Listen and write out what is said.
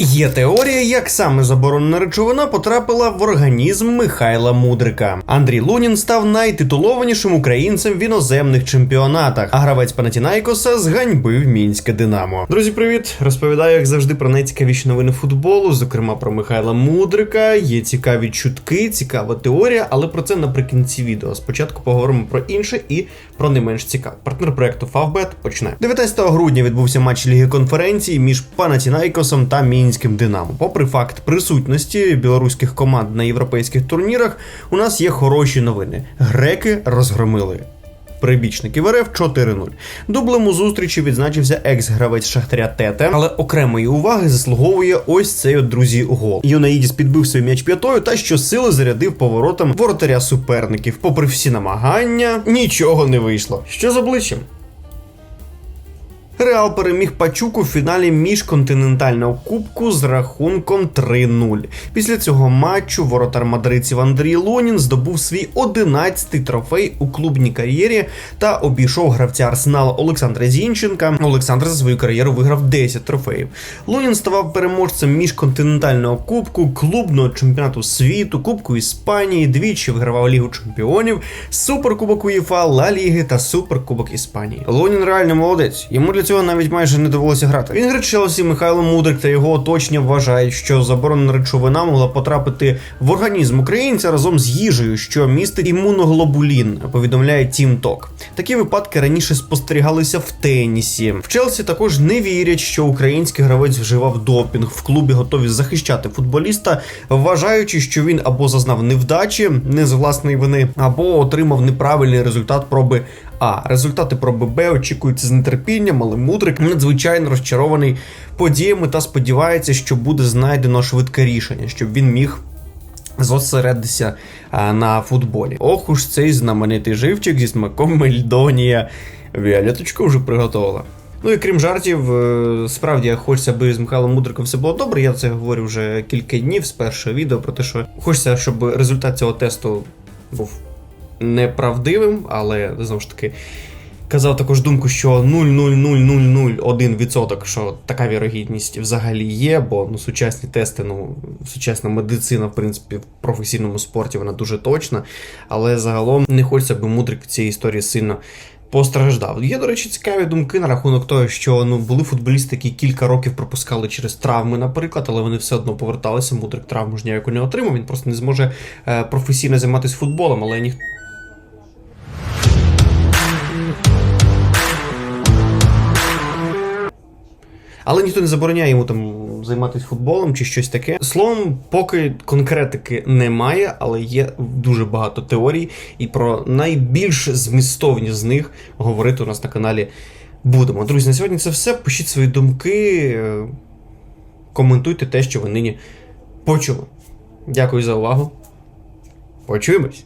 Є теорія, як саме заборонена речовина потрапила в організм Михайла Мудрика. Андрій Лунін став найтитулованішим українцем в іноземних чемпіонатах, а гравець Панатінайкоса зганьбив мінське Динамо. Друзі, привіт! Розповідаю, як завжди, про найцікавіші новини футболу, зокрема про Михайла Мудрика. Є цікаві чутки, цікава теорія, але про це наприкінці відео. Спочатку поговоримо про інше і про не менш цікаве. Партнер проекту Фавбет почне. 19 грудня відбувся матч Ліги конференції між Панатінайкосом та Мінським Динамо. Попри факт присутності білоруських команд на європейських турнірах, у нас є хороші новини. Греки розгромили. Прибічників РФ 4-0. Дублем у зустрічі відзначився екс-гравець Шахтаря Тете, але окремої уваги заслуговує ось цей от друзі гол. Юнаїдіс підбив свій м'яч п'ятою та щосили зарядив поворотом воротаря суперників. Попри всі намагання, нічого не вийшло. Що з обличчям? Реал переміг Пачуку в фіналі міжконтинентального кубку з рахунком 3-0. Після цього матчу воротар мадридців Андрій Лунін здобув свій 11-й трофей у клубній кар'єрі та обійшов гравця Арсенала Олександра Зінченка. Олександр за свою кар'єру виграв 10 трофеїв. Лунін ставав переможцем міжконтинентального кубку, клубного чемпіонату світу, Кубку Іспанії, двічі вигравав Лігу Чемпіонів, Суперкубок УЄФА, Ла Ліги та Суперкубок Іспанії. Лунін реально молодець. Йому для цього навіть майже не довелося грати. Вінгер Челсі Михайло Мудрик та його оточення вважають, що заборонена речовина могла потрапити в організм українця разом з їжею, що містить імуноглобулін, повідомляє Тім Ток. Такі випадки раніше спостерігалися в тенісі. В Челсі також не вірять, що український гравець вживав допінг. В клубі готові захищати футболіста, вважаючи, що він або зазнав невдачі, не з власної вини, або отримав неправильний результат проби а результати проби Б очікуються з нетерпінням, але мудрик надзвичайно розчарований подіями та сподівається, що буде знайдено швидке рішення, щоб він міг. Зосередитися на футболі. Ох уж цей знаменитий живчик зі смаком Мельдонія. Віолеточка вже приготувала. Ну і крім жартів, е, справді хочеться, аби з Михайлом Мудриком все було добре. Я це говорю вже кілька днів з першого відео про те, що хочеться, щоб результат цього тесту був неправдивим, але знову ж таки. Казав також думку, що 0,00001%, що така вірогідність взагалі є, бо ну, сучасні тести, ну, сучасна медицина, в принципі, в професійному спорті вона дуже точна. Але загалом не хочеться, аби мудрик в цій історії сильно постраждав. Є, до речі, цікаві думки на рахунок того, що ну, були футболісти, які кілька років пропускали через травми, наприклад, але вони все одно поверталися. Мудрик травму ж ніяку не отримав, він просто не зможе е, професійно займатися футболом, але ніхто. Але ніхто не забороняє йому там займатися футболом чи щось таке. Словом, поки конкретики немає, але є дуже багато теорій, і про найбільш змістовні з них говорити у нас на каналі будемо. Друзі, на сьогодні це все. Пишіть свої думки, е, коментуйте те, що ви нині почули. Дякую за увагу. Почуємось!